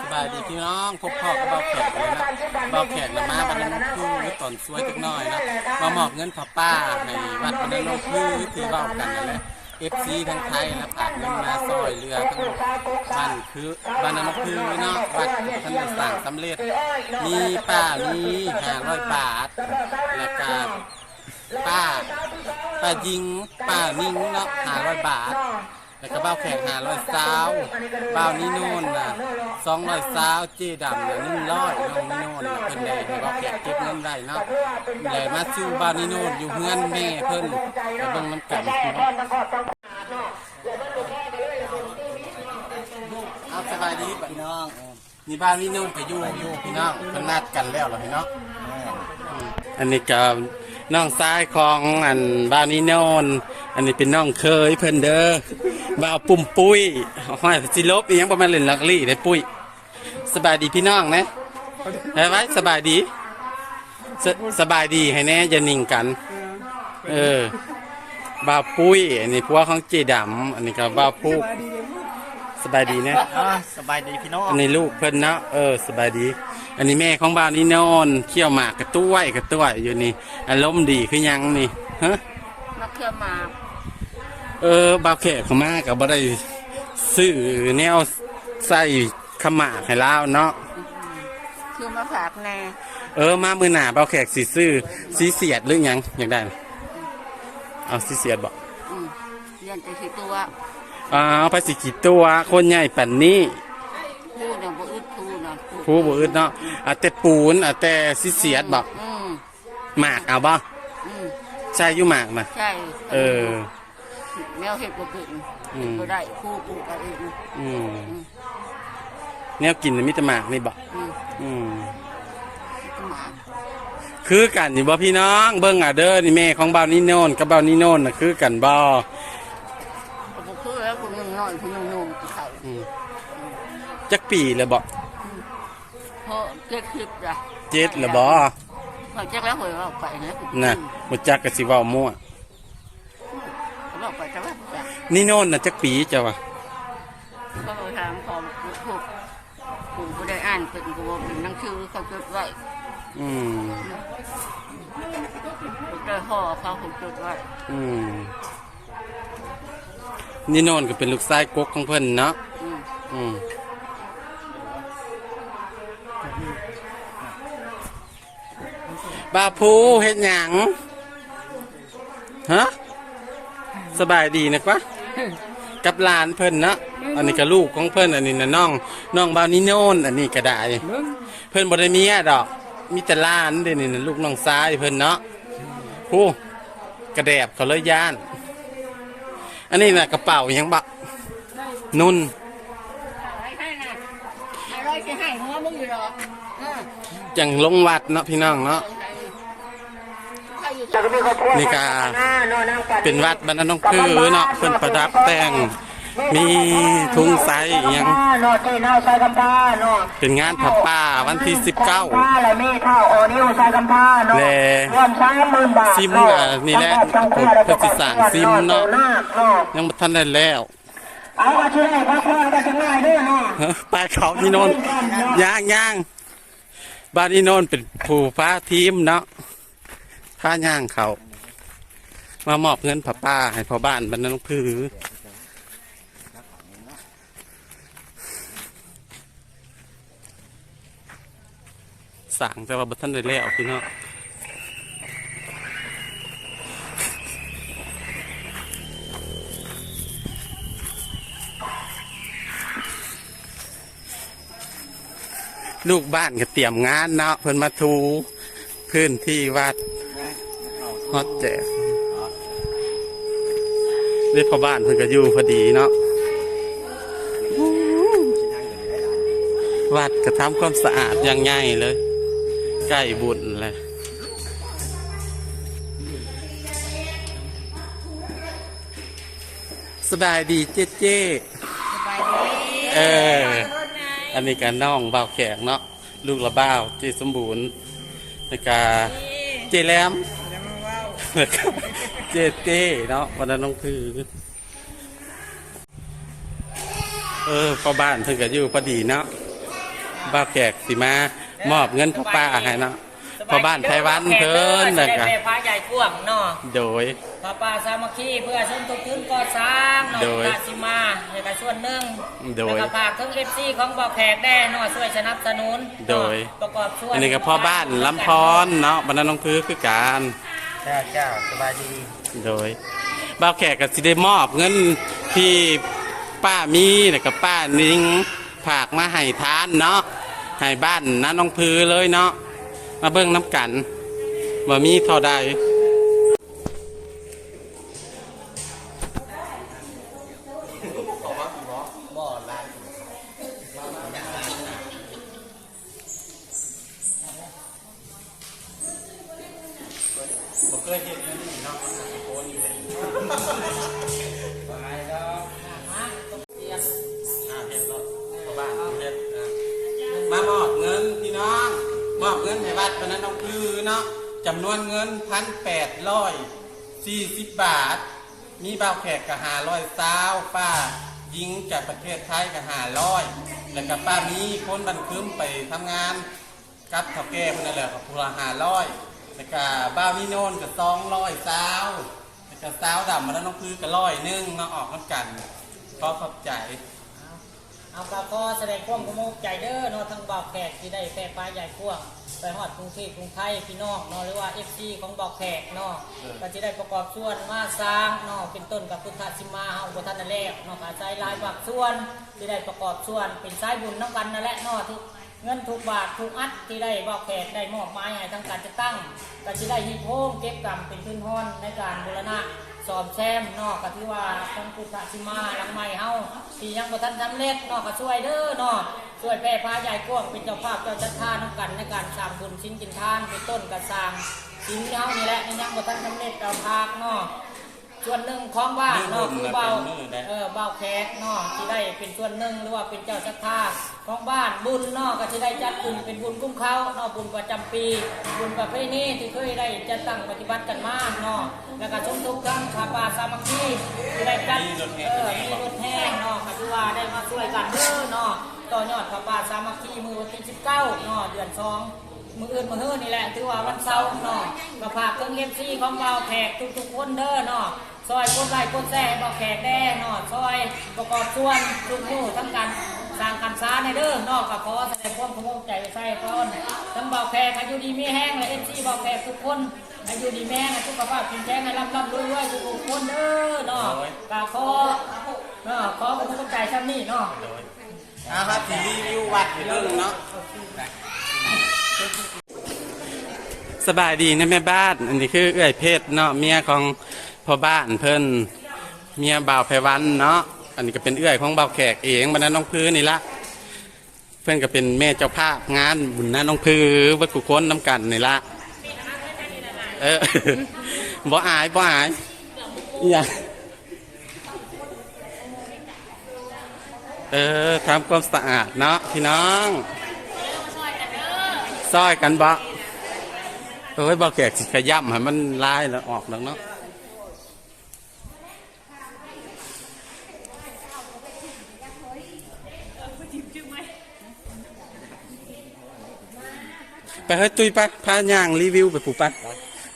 สบายดีพี่น้องพบพ่อกับเบาแขกเลยนะเบาแขกนะมาบันนั้นคือตอนสวยจักหน่อยนะมาหมอบเงินพ่อป้าในวัดบันนั้นคือที่เบากันนั่นแหละเอฟซีทั้งไทยและผากเงินมาซอยเรือทั้งบ้านคือบ้านนั้นคือเนาะวัดท่านสั่งสำเร็จ มีป้ามีห้าร้อยบาทแล้วก็ป้าป้ายิงป้านิ่งเนาะห้าร้อยบาท แล้วก็เบ้าแขกหาร้อยสาวเบ้านี่โน่นนะสองร้อยสาวเจ๊ดำนะนึ่งร้อยน้องนี่โน่นน่ะเพิ่นได้ให้เบ้าแขกเก็บเงินได้เนาะได้มาซื้อเบ้านี่โน่นอยู่เฮือนแม่เพิ่นไปเบิ่งน้ำกันเอาสบายดีพี่น้องนี่บ้านนี่โน่นก็อยู่อยู่พี่น้องเพิ่นนัดกันแล้วเหรอพี่น้องอืมอันนี้ก็น้องซ้ายของอันบ้านนี่โน่นอันนี้เป็นน้องเคยเพิ่นเด้อ บ่าวปุ่มปุ้ยห้อยสิลบอีหยังประมาณเล่นลักลี่ได้ปุ้ยสบายดีพี่น้องนะไว้ไว้สบายดีสสบายดีให้แน่อย่านิ่งกัน เออบ่าวปุ้ยอันนี้พวกของเจดำอันนี้ก็บ่าวปุกสบายดีนะอ่าสบายดีพี่น้องอันนี้ลูกเพิ่นเนาะเออสบายดี อันนี้แม่ของบ่าวนี่นอนเคี่ยวหมากกระต้วยกระต้วยอยู่นี่อารมณ์ดีคือหยังนี่ฮะมะเขือหมาก เออบ่าวแขกเขามากับบ่ได้ซื้อแนวใส่ขาวหมากให้ลาวเนาะคือมาฝากแน่เออมามือหนาบ่าวแขกสิซื้อสีเสียดหรือหยังอยากได้ไหมเอาสีเสียดบอกอืมเรียนจะสิตัวอ้าวภาษีกี่ตัวคนใหญ่ปันนี้พูดเนี่ยบ่อึดพูดนะผู้บ่อึดเนาะเอาแต่ปูนเอาแต่สีเสียดบอกอืมหมากเอาบ่อืมใช่อยู่หมากนะใช่เออ แมวเห็ดบ่เป็นอืม บ่ได้คู่ปลูกกันเองอืมแนวกินน่ะมีแต่หมากนี่บอกอืมอืม หมาคือกันนี่บ่พี่น้อง เบิ่งอะเด้อนี่แม่ของบ่าวนี่โน่นกับบ่าวนี่โน่นน่ะคือกันบ่ก็บ่คือแล้วคุณนึงน้อยคุณนึงนุ่มเขา อืมจักปีแล้วบ่เพราะเจ็ดคลิปจ้ะเจ็ดแล้วบ่พอจักแล้วหวยว่าไปนะคุณน่ะบ่จักก็สิเว้ามั่วเรา ไปจักแล้วจ้ะนี่โน่นน่ะจักปีจ้ะวะก็ไปถามพอพวกผมก็ได้อ่านเป็นก็บ่เป็นหนังสือเขาจดไว้อืมเจอห่อเขาผมจดไว้อืมนี่โน่นก็เป็นลูกชายกกของเพิ่นเนาะอืมอืมบาภูเฮ็ดหยังฮะ สบายดีนะกวะกับหลานเพิ่นเนาะอันนี้ก็ลูกของเพิ่นอันนี้นะน้องน้องบาวนี่โน่นอันนี้ก็ได้ เพิ่นบ่ได้เมียดอก มีแต่หลานเด้นี่นะลูกน้องซ้ายเพิ่นเนาะผู้กระแดบเขาเลยย่าน อันนี้น่ะกระเป๋าหยังบักนุ่นให้ให้นะให้ร้อยสิให้หัวมึงอยู่หรอกเออจังลงวัดเนาะพี่น้องเนาะใครอยู่ นี่กาเป็นวัดบรรณน้องคือเนาะเพิ่นประดับแต่งมีทุงไซอิหยังนอเทน่าใส่กำพาเนาะเป็นงานผับป่าวันที่ผ้าและมีเท่าโอนิวใส่กำพาเนาะแลรวมสามหมื่นบาทซิมอะนี่แหละเพิ่นสิสั่งซิมเนาะๆยังบ่ทันได้แล้วเอามาช่วยพักผ่อนกันจะง่ายด้วยเนาะเฮ้อไปเขานี่โนนย่างย่างบ้านนี่โนนเป็นผู้พาทีมเนาะ พาย่างเขามามอบเงินผับป่าให้พ่อบ้านบรรณน้องคือสั่งแต่ว่าบัทันได้แล้วพี่น้องลูกบ้านก็เตรียมงานเนาะเพิ่นมาทูพื้นที่วัด ฮอดแจกเรียกพ่อบ้านเพิ่นก็อยู่พอดีเนาะวัดก็ทำความสะอาดอย่างง่ายเลย ใกล้บุญเลยสบายดีเจ๊เจ๊สบายดีเออ อันนี้การน้องบ่าวแขกเนาะลูกละบ่าวเจสมบูรณ์แล้วก็เจแหลม แล้วก็เจเต้เนาะวันนั้นน้องคือ เออพ่อบ้านเพิ่งก็อยู่พอดีเนาะบ่าวแขกสิมามอบเงินพ่อป้าให้เนาะพ่อบ้านไทยวันเพิ่นนะนะคครัรับบพระใหญ่กว้างเนาะโดย พระป่าสามัคคีเพื่อสมทบทุนก่อสร้างเนาะโดย ตาสิมาในการส่วนหนึ่งโดย แล้วก็ฝากทั้งเอฟซีของบอกแขกได้เนาะช่วยสนับสนุนโดยประกอบช่วยอันนี้ก็พ่อบ้านลำพรเนาะบรรณน้องพื้คือการ เจ้าเจ้าสบายดีโดยบ่าวแขกก็สิได้มอบเงินที่ป้ามีแล้วก็ป้านิงฝากมาให้ทานเนาะให้บ้านนะน้องพื้เลยเนาะมาเบิ่งน้ำกันว่ามีเท่าใด เคยเห็นนั่นนี่เนาะโคนอยู่เลยไปแล้วอ่าเห็นแล้วชาวบ้านเฮ็ดอะมามอบเงินพี่น้อง มอบเงินให้วัดพนันน้องคือเนาะจำนวนเงินพันแปดร้อยสี่สิบบาท มีบ่าวแขกกับหาร้อยสาวป้ายิงจากประเทศไทยกับหาร้อยแล้วก็ป้ามีคนบันทึมไปทำงานกับเท่าแก่มันนั่นแหละกับพูละหาร้อย แล้วก็บ้าวิโนนกับสองร้อยสาวแล้วก็สาวดำมาแล้วน้องพื้นกับร้อยหนึงมาออกน้ำกันขอขอบใจ เอากระพอแสดงความกระโมกใจเด้อเนาะทั้งบอกแขกที่ได้แพร่ปลาใหญ่กว้างไปฮอดกรุงเทพกรุงไทยพี่น้องเนาะหรือว่าเอฟซีของบอกแขกเนาะก็จะได้ประกอบส่วนมาสร้างเนาะเป็นต้นกับพุทธสิมาเฮาบ่ทันได้แล้วเนาะกระจายหลายบางส่วนที่ได้ประกอบส่วนเป็นสายบุญน้ำกันนั่นแหละเนาะทุก เงินทุกบาททุกอัดที่ได้บอกแขกได้มอบหมายให้ทั้งการจะตั้งก็จะได้ฮิโฮมเก็บกรรมเป็นพื้นห้อนในการบูรณะสอบแซมนอกก็ที่ว่าทั้งพุทธสิมาหลังใหม่เฮาที่ยังบ่ทันสำเร็จนอกก็ช่วยเด้อนอกช่วยแพร่พาใหญ่กว้างเป็นเจ้าภาพเจ้าจัดท่าน้ำกันในการสร้างบุญชิ้นกินทานเป็นต้นกระสางชิ้นเฮานี่แหละยังบ่ทันสำเร็จเจ้าภาคนอก ส่วนหนึ่งของบ้านเนอกคือเบาเออเบาแขกเนาะที่ได้เป็นส่วนหนึ่งหรือว่าเป็นเจ้าศรัทธาของบ้านบุญเนาะก็ที่ได้จัดขึ้นเป็นบุญกุ้มเขาเนาะบุญประจำปี บุญประเพณีที่เคยได้จัดตั้งปฏิบัติกันมาเนาะแล้วก็ชมทุกครั้งขาปาสามัคคีที่ได้จัดเออมีรถแห้งเนาะก็ที่ว่าได้มาช่วยกันเด้อเนาะต่อยอดขาปาสามัคคีมือวันที่19เนาะเดือนสองมืออื่นมือฮื้อนี่แหละถือว่าวันเสาร์เนาะก็ฝากเครื่องเอฟซีของเบาแขกทุกๆคนเด้อเนาะ ซอยคนไร่คนแซ่ให้เบาแขกแด้เนาะซอยประกอบส่วนทุกหมู่ทั้งการสร้างการซ้าในเด้อเนาะก็ขอแสดงความเคารพใจไปใส่พรทั้งเบาแขกอายุดีมีแห้งและเอฟซีเบาแขกทุกคนอายุดีแม่งสุขภาพแข็งแรงให้ร่ำร่ำรวยรวยทุกๆคนเด้อเนาะก็ขอเนาะขอเป็นกำลังใจชั้นนี้เนาะโดยอาครับสีรีวิววัดให้เบิ่งเนาะสบายดีนะแม่บ้าน อันนี้คือเอื้อยเพชรเนาะเมียของ พ่อบ้านเพิ่นเมียบ่าวไพวันเนาะอันนี้ก็เป็นเอื้อยของบ่าวแขกเองบรรณน้องพื้นนี่ละเพื่อนก็เป็นแม่เจ้าภาพงานบุญนะน้องพื้นวัดกุคนน้ำกันนี่ละเออบ่อายบ่อายอย่าเออทำความสะอาดเนาะพี่น้องซอยกันบ่เอ้ยบ่แกกสิขย่ำให้มันลายแล้วออกแล้วเนาะ ไปเฮ้ยตุยไปพาย่างรีวิวไปผูกไป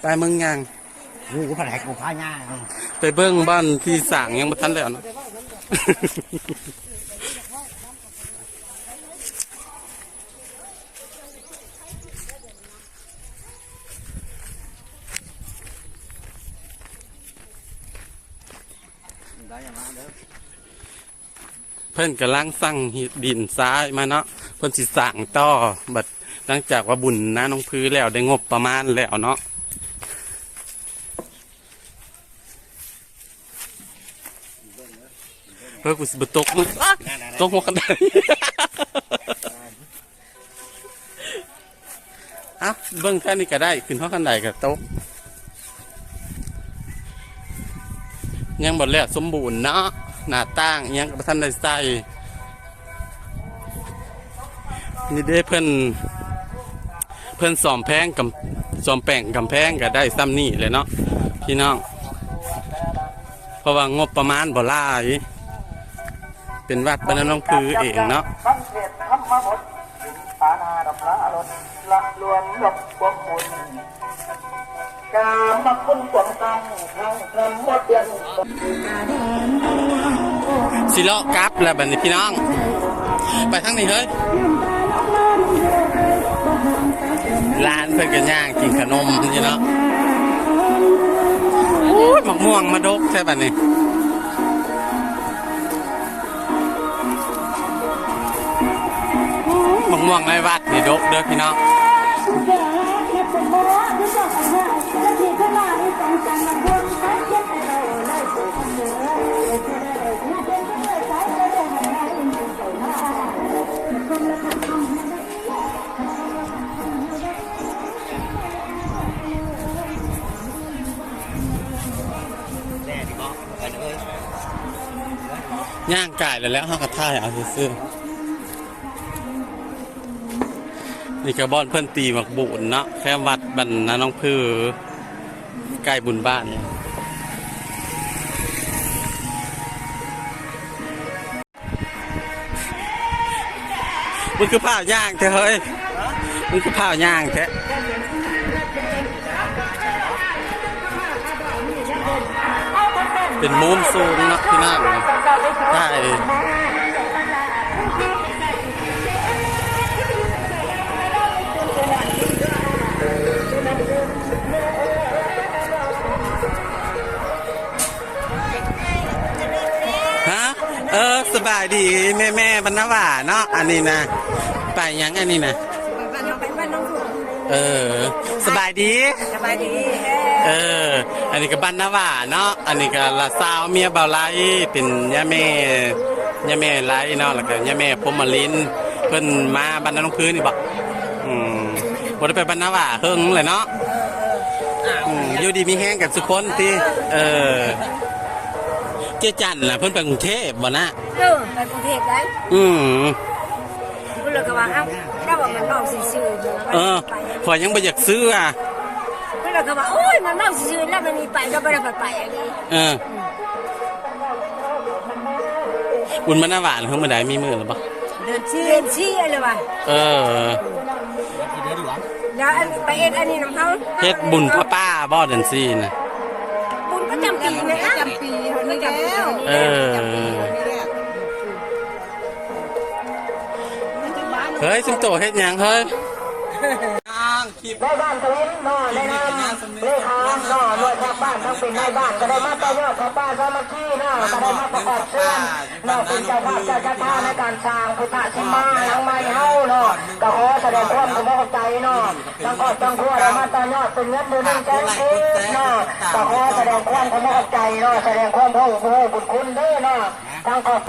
ไปเมืองย่างนี่กูแผนกกูพาย่าไปเบิ้งบ้านที่สั่งยังบ่ทันแล้วเนาะเพิ่นกำลังสั่งดินทรายมาเนาะเพิ่นสิสั่งต่อบัด หลังจากว่าบุญนะน้องพื้นแล้วได้งบประมาณแล้วเนาะเฮ้ยกูสิบตกมึงอ๊ะตกหัวกันได้อะเบิ่งแค่นี้ก็ได้ ขึ้นห้องกันไดก็ตกยังบ่แล้วสมบูรณ์เนาะหน้าต่างอิหยังกับท่านได้ใส่นี่ได้เพิ่น เพิ่นสอมแพงกับสอมแป้งกำแพงก็ได้ซ้ำนี่เลยเนาะพี่น้อง เพราะว่างบประมาณบ่หลายเป็นวัดบรรณน้องพือเองเนาะตั้งเสร็จทำมาหมดละลวนหลบพวกคุณกามาคุณสวมตังทางกำหมดเดือนสิเลาะกับแล้วบัดนี้พี่น้อง ไปทางนี้เฮ้ย ร้านเพิ่นก็ย่างกินขนมอยู่เนาะโอ้ยหมกม่วงมาดกใช่บัดนี้หมกม่วงในวัดนี่ดกเด้อพี่น้องแย่างไก่แล้วแล้วห้ากระท่ายเอาซื่อๆนี่กระบอนเพื่อนตีหมักบุญเนาะแค่วัดบรรณน้องพือใกล้บุญบ้านเนี่ยมันคือผ้าย่างแท้เฮ้ยมันคือผ้าย่างแท้ เป็นมุมสูงเนาะที่นั่งใช่ฮะเออสบายดีแม่แม่ๆบรรณหว่าเนาะอันนี้นะไปยังอันนี้นะบ้านน้องไปบ้านน้องถูกเออ สบายดี สบายดี เออ อันนี้ก็บ้านนาหว่าเนาะ อันนี้ก็ละสาวเมียเบาไลเป็นย่าแม่ย่าแม่ไลเนาะแล้วก็ย่าแม่พรหมลินเพิ่นมาบ้านนาลงพื้นนี่บอกอืมบ่ได้ไปบ้านนาหว่าเฮิงเลยเนาะอืมอยู่ดีมีแห้งกันสุกคนติเออเจ๊จันน่ะเพิ่นไปกรุงเทพบ่นะเออไปกรุงเทพได้อืมกูเลยก็ว่าเอ้าถ้าว่ามันนอกซื่อๆอยู่เออขอยยังบ่อยากซื้ออะกู เลยก็ว่าโอ้ยมันนอกซื่อๆแล้วมันมีไปก็ไม่ได้ไปอันนี้เออบุญมันนาหวานเพิ่งมาได้มีมือหรือเปล่าเดินชี้เดินชี้อะไรวะเออที่เดือดหลวงเดี๋ยวอันไปเอ็ดอันนี้น้ำเขาเฮ็ดบุญพระป้าบ่เดันซี่นะบุญประจำปีไหมคะประจำปีประจำปีเออ เฮ้ยสิงโตเฮ็ดหยังเฮ้ย คลิปได้บ้านทวินนอได้นำเลขานนอหน่วยทางบ้านทั้งเป็นนายบ้านก็ได้มาต่อยอดของบ้านสามัคคีนอก็ได้มาประกอบเชื่อมนอเป็นเจ้าภาพเจ้าชาติในการสร้างพุทธชิมาหลังไม้เฮานาะก็ขอแสดงความเข้าใจนาะทั้งครอบทั้งครัวได้มาต่อยอดเป็นเงินเดือนหนึ่งแสนเนาะก็ขอแสดงความเข้าใจนาะแสดงความรู้บุญคุณเด้อเนาะทั้งครอบ